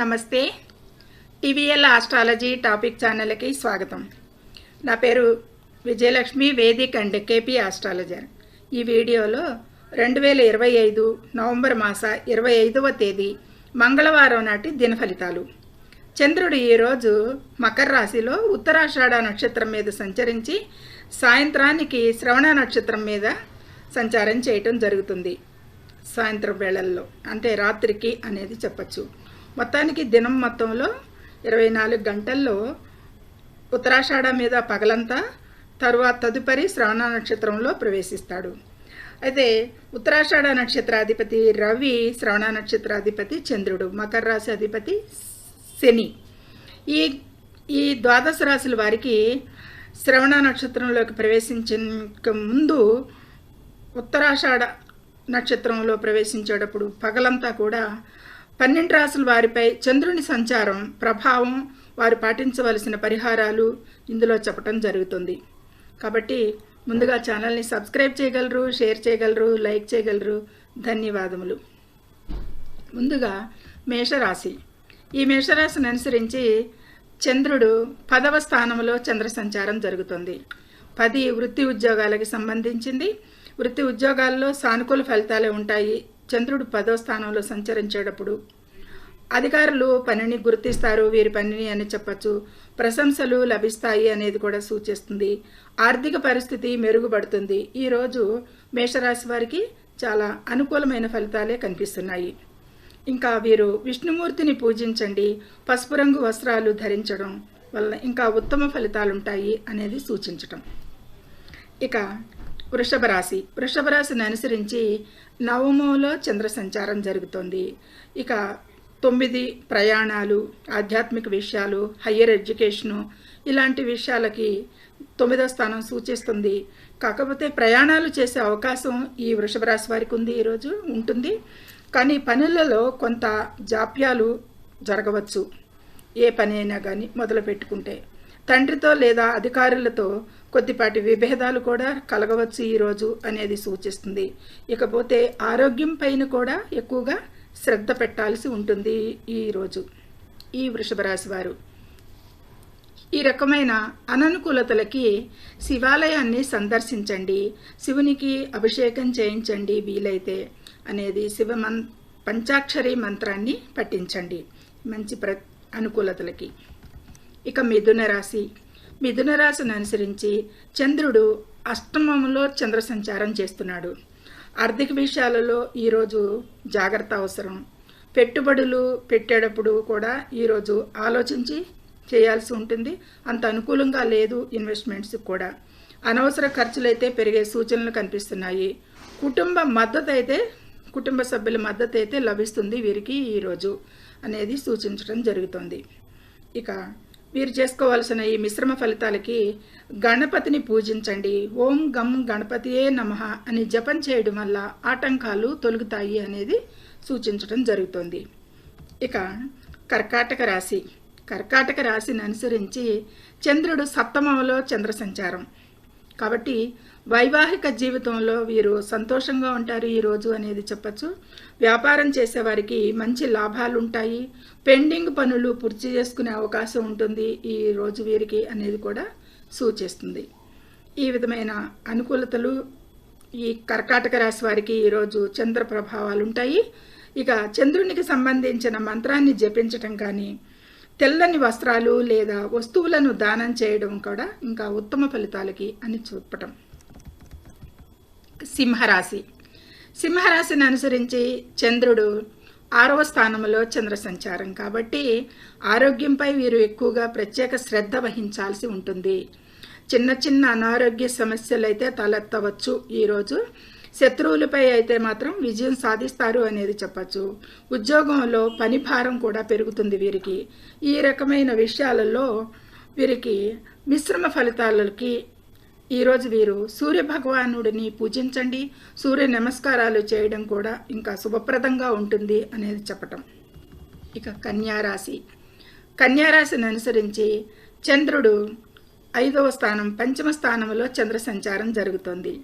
నమస్తే. TVL astrology topic ఛానల్కి స్వాగతం. నా పేరు Vijayalakshmi vedic and KP astrologer. ఈ వీడియోలో రెండు వేల ఇరవై ఐదు నవంబర్ మాస ఇరవై ఐదవ తేదీ మంగళవారం నాటి దిన ఫలితాలు. చంద్రుడు ఈరోజు మకర రాశిలో ఉత్తరాషాఢ నక్షత్రం మీద సంచరించి సాయంత్రానికి శ్రవణ నక్షత్రం మీద సంచారం చేయటం జరుగుతుంది. సాయంత్రం వేళల్లో అంటే రాత్రికి అనేది చెప్పచ్చు. మొత్తానికి దినం మొత్తంలో ఇరవై నాలుగు గంటల్లో ఉత్తరాషాఢ మీద పగలంతా తరువాత తదుపరి శ్రవణ నక్షత్రంలో ప్రవేశిస్తాడు. అయితే ఉత్తరాషాఢ నక్షత్రాధిపతి రవి శ్రవణ నక్షత్రాధిపతి చంద్రుడు మకర రాశి అధిపతి శని. ఈ ఈ ద్వాదశ రాశుల వారికి శ్రవణ నక్షత్రంలోకి ప్రవేశించక ముందు ఉత్తరాషాఢ నక్షత్రంలో ప్రవేశించేటప్పుడు పగలంతా కూడా పన్నెండు రాసుల వారిపై చంద్రుని సంచారం ప్రభావం వారు పాటించవలసిన పరిహారాలు ఇందులో చెప్పటం జరుగుతుంది. కాబట్టి ముందుగా ఛానల్ని సబ్స్క్రైబ్ చేయగలరు షేర్ చేయగలరు లైక్ చేయగలరు. ధన్యవాదములు. ముందుగా మేషరాశి. ఈ మేషరాశిని అనుసరించి చంద్రుడు పదవ స్థానంలో చంద్ర సంచారం జరుగుతుంది. పది వృత్తి ఉద్యోగాలకి సంబంధించింది. వృత్తి ఉద్యోగాల్లో సానుకూల ఫలితాలే ఉంటాయి. చంద్రుడు పదో స్థానంలో సంచరించేటప్పుడు అధికారులు పనిని గుర్తిస్తారు వీరి పనిని అని చెప్పచ్చు. ప్రశంసలు లభిస్తాయి అనేది కూడా సూచిస్తుంది. ఆర్థిక పరిస్థితి మెరుగుపడుతుంది. ఈరోజు మేషరాశి వారికి చాలా అనుకూలమైన ఫలితాలే కనిపిస్తున్నాయి. ఇంకా వీరు విష్ణుమూర్తిని పూజించండి. పసుపు రంగు వస్త్రాలు ధరించడం వల్ల ఇంకా ఉత్తమ ఫలితాలు ఉంటాయి అనేది సూచించటం. ఇక వృషభ రాశి వృషభ రాశిని అనుసరించి నవమంలో చంద్ర సంచారం జరుగుతోంది. ఇక తొమ్మిది ప్రయాణాలు ఆధ్యాత్మిక విషయాలు హయ్యర్ ఎడ్యుకేషను ఇలాంటి విషయాలకి తొమ్మిదో స్థానం సూచిస్తుంది. కాకపోతే ప్రయాణాలు చేసే అవకాశం ఈ వృషభ రాశి వారికి ఉంది ఈరోజు ఉంటుంది. కానీ పనులలో కొంత జాప్యాలు జరగవచ్చు. ఏ పని అయినా కానీ మొదలు పెట్టుకుంటే తండ్రితో లేదా అధికారులతో కొద్దిపాటి విభేదాలు కూడా కలగవచ్చు ఈరోజు అనేది సూచిస్తుంది. ఇకపోతే ఆరోగ్యం పైన కూడా ఎక్కువగా శ్రద్ధ పెట్టాల్సి ఉంటుంది ఈరోజు ఈ వృషభ రాశి వారు. ఈ రకమైన అననుకూలతలకి శివాలయాన్ని సందర్శించండి. శివునికి అభిషేకం చేయించండి వీలైతే అనేది శివ మన్ పంచాక్షరి మంత్రాన్ని పఠించండి. మంచి ప్ర అనుకూలతలకి. ఇక మిథున రాశి. మిథున రాశిని అనుసరించి చంద్రుడు అష్టమంలో చంద్ర సంచారం చేస్తున్నాడు. ఆర్థిక విషయాలలో ఈరోజు జాగ్రత్త అవసరం. పెట్టుబడులు పెట్టేటప్పుడు కూడా ఈరోజు ఆలోచించి చేయాల్సి ఉంటుంది. అంత అనుకూలంగా లేదు ఇన్వెస్ట్మెంట్స్ కూడా. అనవసర ఖర్చులు అయితే పెరిగే సూచనలు కనిపిస్తున్నాయి. కుటుంబ మద్దతు అయితే కుటుంబ సభ్యుల మద్దతు అయితే లభిస్తుంది వీరికి ఈరోజు అనేది సూచించడం జరుగుతుంది. ఇక మీరు చేసుకోవాల్సిన ఈ మిశ్రమ ఫలితాలకి గణపతిని పూజించండి. ఓం గం గణపతియే నమ అని జపం చేయడం వల్ల ఆటంకాలు తొలుగుతాయి అనేది సూచించడం జరుగుతుంది. ఇక కర్కాటక రాశి. కర్కాటక రాశిని అనుసరించి చంద్రుడు సప్తమంలో చంద్ర సంచారం కాబట్టి వైవాహిక జీవితంలో వీరు సంతోషంగా ఉంటారు ఈరోజు అనేది చెప్పచ్చు. వ్యాపారం చేసేవారికి మంచి లాభాలు ఉంటాయి. పెండింగ్ పనులు పూర్తి చేసుకునే అవకాశం ఉంటుంది ఈ రోజు వీరికి అనేది కూడా సూచిస్తుంది. ఈ విధమైన అనుకూలతలు ఈ కర్కాటక రాశి వారికి ఈరోజు చంద్ర ప్రభావాలు ఉంటాయి. ఇక చంద్రునికి సంబంధించిన మంత్రాన్ని జపించటం కానీ తెల్లని వస్త్రాలు లేదా వస్తువులను దానం చేయడం కూడా ఇంకా ఉత్తమ ఫలితాలకి అని చూపటం సింహరాశి. సింహరాశిని అనుసరించి చంద్రుడు ఆరవ స్థానంలో చంద్ర సంచారం కాబట్టి ఆరోగ్యంపై వీరు ఎక్కువగా ప్రత్యేక శ్రద్ధ వహించాల్సి ఉంటుంది. చిన్న చిన్న అనారోగ్య సమస్యలు అయితే తలెత్తవచ్చు. ఈరోజు శత్రువులపై అయితే మాత్రం విజయం సాధిస్తారు అనేది చెప్పచ్చు. ఉద్యోగంలో పని భారం కూడా పెరుగుతుంది వీరికి. ఈ రకమైన విషయాలలో వీరికి మిశ్రమ ఫలితాలకి ఈరోజు వీరు సూర్య భగవానుడిని పూజించండి. సూర్య నమస్కారాలు చేయడం కూడా ఇంకా శుభప్రదంగా ఉంటుంది అనేది చెప్పటం. ఇక కన్యారాశి. కన్యారాశిని అనుసరించి చంద్రుడు ఐదవ స్థానం పంచమ స్థానంలో చంద్ర సంచారం జరుగుతుంది.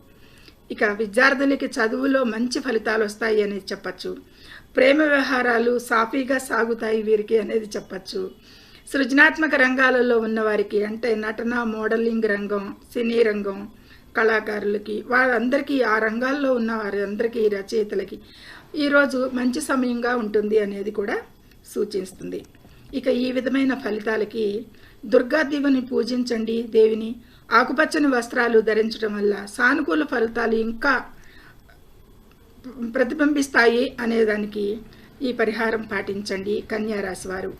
ఇక విద్యార్థులకి చదువులో మంచి ఫలితాలు వస్తాయి అనేది చెప్పచ్చు. ప్రేమ వ్యవహారాలు సాఫీగా సాగుతాయి వీరికి అనేది చెప్పచ్చు. సృజనాత్మక రంగాలలో ఉన్నవారికి అంటే నటన మోడలింగ్ రంగం సినీ రంగం కళాకారులకి వాళ్ళందరికీ ఆ రంగాల్లో ఉన్న వారందరికీ రచయితలకి ఈరోజు మంచి సమయంగా ఉంటుంది అనేది కూడా సూచిస్తుంది. ఇక ఈ విధమైన ఫలితాలకి దుర్గాదేవిని పూజించండి దేవిని ఆకుపచ్చని వస్త్రాలు ధరించడం వల్ల సానుకూల ఫలితాలు ఇంకా ప్రతిబింబిస్తాయి అనేదానికి ఈ పరిహారం పాటించండి కన్యారాశి వారు.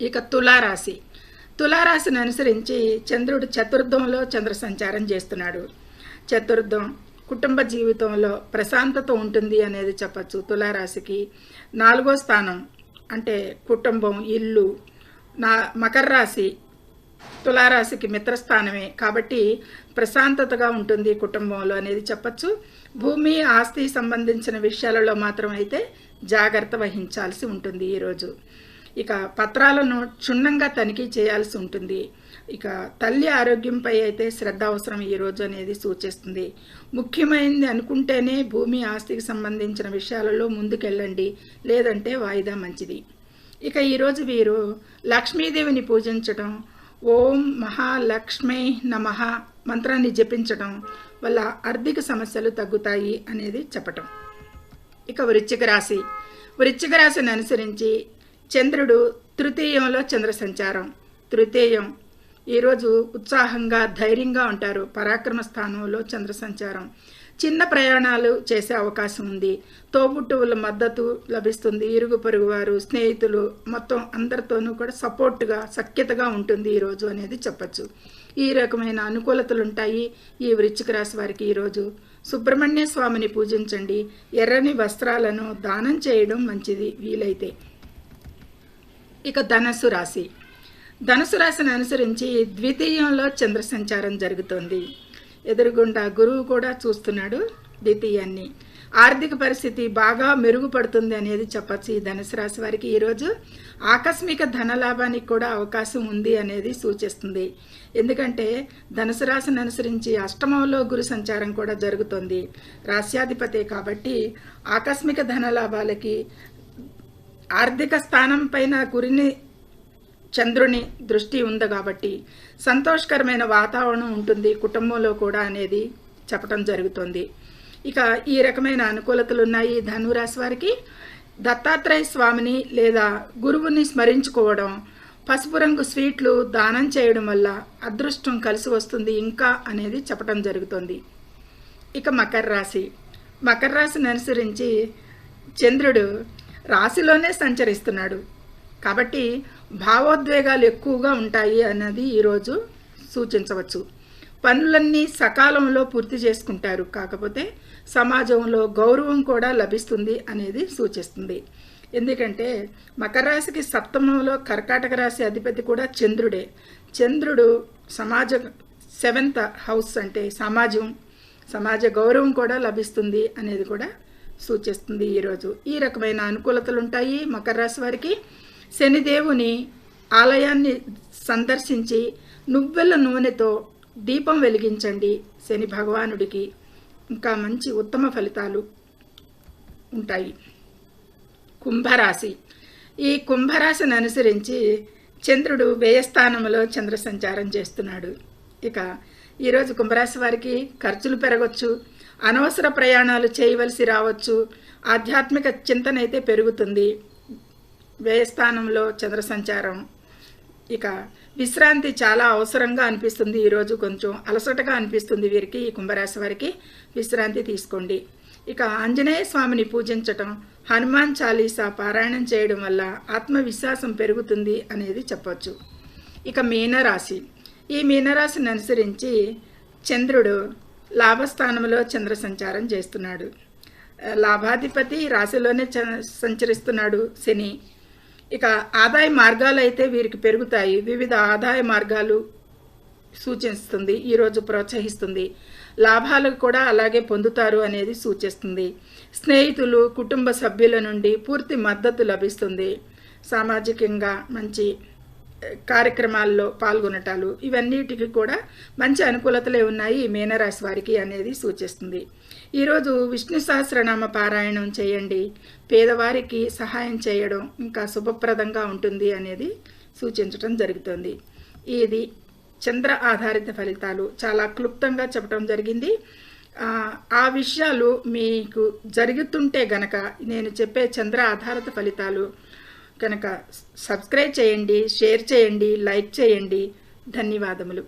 ఇక తులారాశి. తులారాశిని అనుసరించి చంద్రుడు చతుర్థంలో చంద్ర సంచారం చేస్తున్నాడు. చతుర్థం కుటుంబ జీవితంలో ప్రశాంతత ఉంటుంది అనేది చెప్పచ్చు. తులారాశికి నాలుగో స్థానం అంటే కుటుంబం ఇల్లు నా మకర రాశి తులారాశికి మిత్రస్థానమే. కాబట్టి ప్రశాంతతగా ఉంటుంది కుటుంబంలో అనేది చెప్పచ్చు. భూమి ఆస్తి సంబంధించిన విషయాలలో మాత్రం అయితే జాగ్రత్త వహించాల్సి ఉంటుంది ఈరోజు ఇక పత్రాలను క్షుణ్ణంగా తనిఖీ చేయాల్సి ఉంటుంది. ఇక తల్లి ఆరోగ్యంపై అయితే శ్రద్ధ అవసరం ఈరోజు అనేది సూచిస్తుంది. ముఖ్యమైనది అనుకుంటేనే భూమి ఆస్తికి సంబంధించిన విషయాలలో ముందుకెళ్ళండి. లేదంటే వాయిదా మంచిది. ఇక ఈరోజు వీరు లక్ష్మీదేవిని పూజించడం ఓం మహాలక్ష్మే నమ మంత్రాన్ని జపించడం వల్ల ఆర్థిక సమస్యలు తగ్గుతాయి అనేది చెప్పటం. ఇక వృశ్చిక రాశి. వృశ్చిక రాశిని అనుసరించి చంద్రుడు తృతీయంలో చంద్ర సంచారం. తృతీయం. ఈరోజు ఉత్సాహంగా ధైర్యంగా ఉంటారు. పరాక్రమ స్థానంలో చంద్ర సంచారం. చిన్న ప్రయాణాలు చేసే అవకాశం ఉంది. తోబుట్టువుల మద్దతు లభిస్తుంది. ఇరుగు పొరుగు వారు స్నేహితులు మొత్తం అందరితోనూ కూడా సపోర్ట్గా సఖ్యతగా ఉంటుంది ఈరోజు అనేది చెప్పచ్చు. ఈ రకమైన అనుకూలతలు ఉంటాయి ఈ వృచ్చిక రాశి వారికి ఈరోజు సుబ్రహ్మణ్య స్వామిని పూజించండి. ఎర్రని వస్త్రాలను దానం చేయడం మంచిది వీలైతే. ఇక ధనస్సు రాశి. ధనుసు రాశిని అనుసరించి ద్వితీయంలో చంద్ర సంచారం జరుగుతోంది. ఎదురుగుండా గురువు కూడా చూస్తున్నాడు ద్వితీయాన్ని. ఆర్థిక పరిస్థితి బాగా మెరుగుపడుతుంది అనేది చెప్పచ్చు ఈ ధనుసు రాశి వారికి. ఈరోజు ఆకస్మిక ధనలాభానికి కూడా అవకాశం ఉంది అనేది సూచిస్తుంది. ఎందుకంటే ధనుసు రాశిని అనుసరించి అష్టమంలో గురు సంచారం కూడా జరుగుతుంది. రాశ్యాధిపతి కాబట్టి ఆకస్మిక ధనలాభాలకి ఆర్థిక స్థానం పైన గురిని చంద్రుని దృష్టి ఉంది కాబట్టి సంతోషకరమైన వాతావరణం ఉంటుంది కుటుంబంలో కూడా అనేది చెప్పటం జరుగుతుంది. ఇక ఈ రకమైన అనుకూలతలు ఉన్నాయి ధనురాశి వారికి. దత్తాత్రేయ స్వామిని లేదా గురువుని స్మరించుకోవడం పసుపు రంగు స్వీట్లు దానం చేయడం వల్ల అదృష్టం కలిసి వస్తుంది ఇంకా అనేది చెప్పటం జరుగుతుంది. ఇక మకర రాశి. మకర రాశిని అనుసరించి చంద్రుడు రాశిలోనే సంచరిస్తున్నాడు. కాబట్టి భావోద్వేగాలు ఎక్కువగా ఉంటాయి అన్నది ఈరోజు సూచించవచ్చు. పనులన్నీ సకాలంలో పూర్తి చేసుకుంటారు. కాకపోతే సమాజంలో గౌరవం కూడా లభిస్తుంది అనేది సూచిస్తుంది. ఎందుకంటే మకర రాశికి సప్తమంలో కర్కాటక రాశి అధిపతి కూడా చంద్రుడే. చంద్రుడు సమాజ సెవెంత్ హౌస్ అంటే సమాజం సమాజ గౌరవం కూడా లభిస్తుంది అనేది కూడా సూచిస్తుంది ఈరోజు. ఈ రకమైన అనుకూలతలు ఉంటాయి మకర రాశి వారికి. శనిదేవుని ఆలయాన్ని సందర్శించి నువ్వెల నూనెతో దీపం వెలిగించండి శని భగవానుడికి. ఇంకా మంచి ఉత్తమ ఫలితాలు ఉంటాయి. కుంభరాశి. ఈ కుంభరాశిని అనుసరించి చంద్రుడు వ్యయస్థానంలో చంద్ర సంచారం చేస్తున్నాడు. ఇక ఈరోజు కుంభరాశి వారికి ఖర్చులు పెరగవచ్చు అనవసర ప్రయాణాలు చేయవలసి రావచ్చు ఆధ్యాత్మిక చింతన అయితే పెరుగుతుంది. వ్యయస్థానంలో చంద్ర సంచారం ఇక విశ్రాంతి చాలా అవసరంగా అనిపిస్తుంది ఈరోజు కొంచెం అలసటగా అనిపిస్తుంది వీరికి ఈ కుంభరాశి వారికి. విశ్రాంతి తీసుకోండి. ఇక ఆంజనేయ స్వామిని పూజించటం హనుమాన్ చాలీసా పారాయణం చేయడం వల్ల ఆత్మవిశ్వాసం పెరుగుతుంది అనేది చెప్పొచ్చు. ఇక మీనరాశి. ఈ మీనరాశిని అనుసరించి చంద్రుడు లాభస్థానంలో చంద్ర సంచారం చేస్తున్నాడు. లాభాధిపతి రాశిలోనే సంచరిస్తున్నాడు శని. ఇక ఆదాయ మార్గాలు అయితే వీరికి పెరుగుతాయి. వివిధ ఆదాయ మార్గాలు సూచిస్తుంది. ఈరోజు ప్రోత్సహిస్తుంది. లాభాలు కూడా అలాగే పొందుతారు అనేది సూచిస్తుంది. స్నేహితులు కుటుంబ సభ్యుల నుండి పూర్తి మద్దతు లభిస్తుంది. సామాజికంగా మంచి కార్యక్రమాల్లో పాల్గొనటాలు ఇవన్నిటికి కూడా మంచి అనుకూలతలే ఉన్నాయి మీనరాశి వారికి అనేది సూచిస్తుంది. ఈరోజు విష్ణు సహస్రనామ పారాయణం చేయండి. పేదవారికి సహాయం చేయడం ఇంకా శుభప్రదంగా ఉంటుంది అనేది సూచించడం జరుగుతుంది. ఇది చంద్ర ఆధారిత ఫలితాలు. చాలా క్లుప్తంగా చెప్పడం జరిగింది. ఆ, ఆ విషయాలు మీకు జరుగుతుంటే గనక నేను చెప్పే చంద్ర ఆధారిత ఫలితాలు కనుక సబ్స్క్రైబ్ చేయండి షేర్ చేయండి లైక్ చేయండి. ధన్యవాదములు.